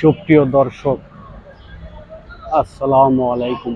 সুপ্রিয় দর্শক, আসসালামু আলাইকুম।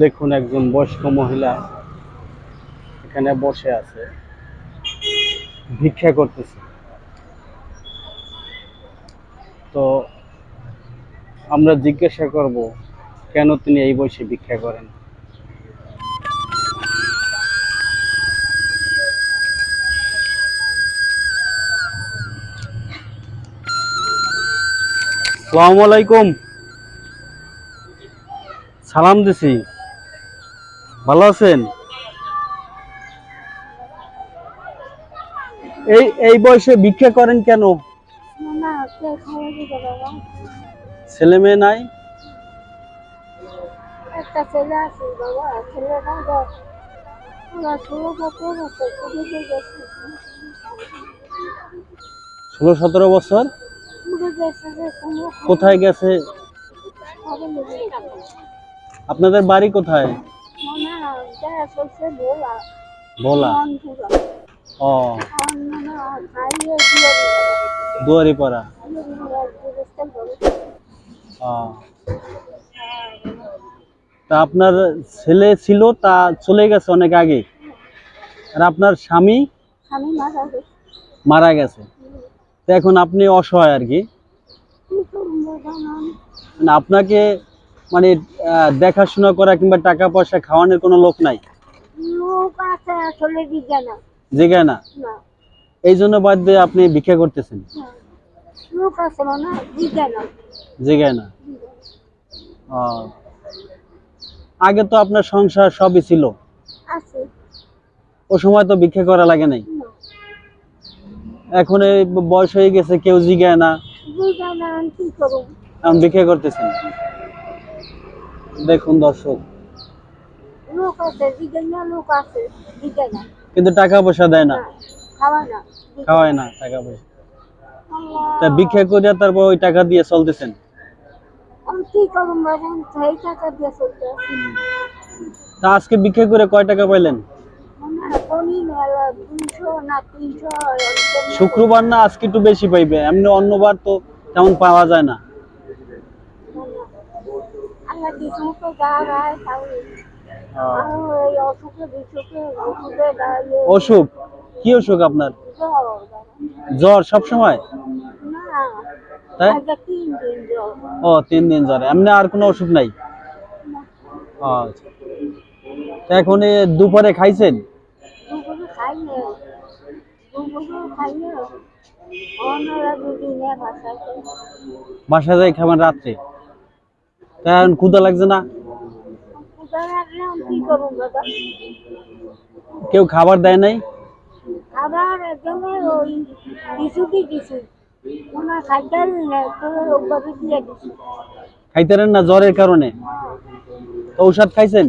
দেখুন একজন বয়স্ক মহিলা এখানে বসে আছে, ভিক্ষা করতেছে। তো আমরা জিজ্ঞাসা করব, কেন তিনি এই বয়সে ভিক্ষা করেন? সালাম আলাইকুম। সালাম দিছি। ভালো আছেন? এই এই বয়সে ভিক্ষা করেন কেন? ছেলে মেয়ে নাই? ষোলো সতেরো বছর? কোথায় গেছে? আপনাদের বাড়ি কোথায়? ভোলা। ও। তা আপনার ছেলে ছিল তা চলে গেছে অনেক আগে। আর আপনার স্বামী? মারা গেছে। তো এখন আপনি অসহায় আর কি। মানে আপনাকে মানে দেখাশোনা করা কিংবা টাকা পয়সা খাওয়ানোর কোনো লোক নাই? লোক আছে আসলে দিকে না। না? এই জন্য বাধ্য হয়ে আপনি ভিক্ষা করতেছেন। লোক আছে না। দিকে না? ও। আগে তো আপনার সংসার সবই ছিল। আছে। ও সময় তো ভিক্ষা করা লাগে নাই। এখন এই বয়স হয়ে গেছে কেউ জিগায় না। এখন করতেছেন। দেখুন দর্শক। লোক আছে না লোক আছে না। কিন্তু টাকা পয়সা দেয় না। খাওয়ায় না টাকা পয়সা। তা ভিক্ষা তারপর ওই টাকা দিয়ে চলতেছেন? আজকে ভিক্ষা করে কয় টাকা পাইলেন। শুক্রবার না আজকে একটু বেশি পাইবে? এমনি অন্যবার তো তেমন পাওয়া যায় না। আল্লাহ কি সমস্ত যা রায় তাহলে আর এই অসুখে কি অসুখ আপনার? জ্বর। সব সময় ও তিন দিন জ্বর। এমনি আর কোনো অসুখ নাই? আচ্ছা। এখন দুপুরে খাইছেন দুপুরে খাই না দুপুরে খাই না বাসা যাই খাবেন রাত্রে। এখন ক্ষুদা লাগছে না? কেউ খাবার দেয় নাই? আবার একজনে ওই কিছু কি কিছু। ওনার খাইতে না তো ওভাবে দিয়ে দিছি খাইতেন না জ্বরের কারণে? ঔষধ খাইছেন?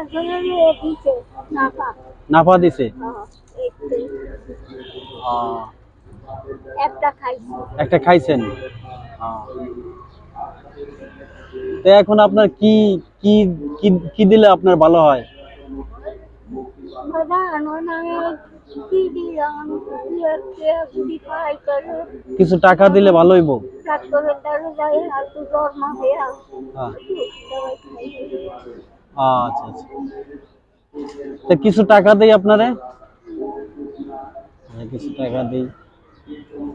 একজনে দিছে দিছে? একটা খাইছি। একটা খাইছেন? তো এখন আপনার কি কি কি কি দিলে আপনার ভালো হয়? কিছু টাকা দিলে ভালো হইব? হয়ে হ্যাঁ। আচ্ছা আচ্ছা। তা কিছু টাকা দেই আপনারে? হ্যাঁ, কিছু টাকা দিই।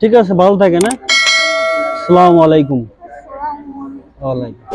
ঠিক আছে ভালো থাকেন হ্যাঁ? আসসালামু আলাইকুম। ওয়ালাইকুম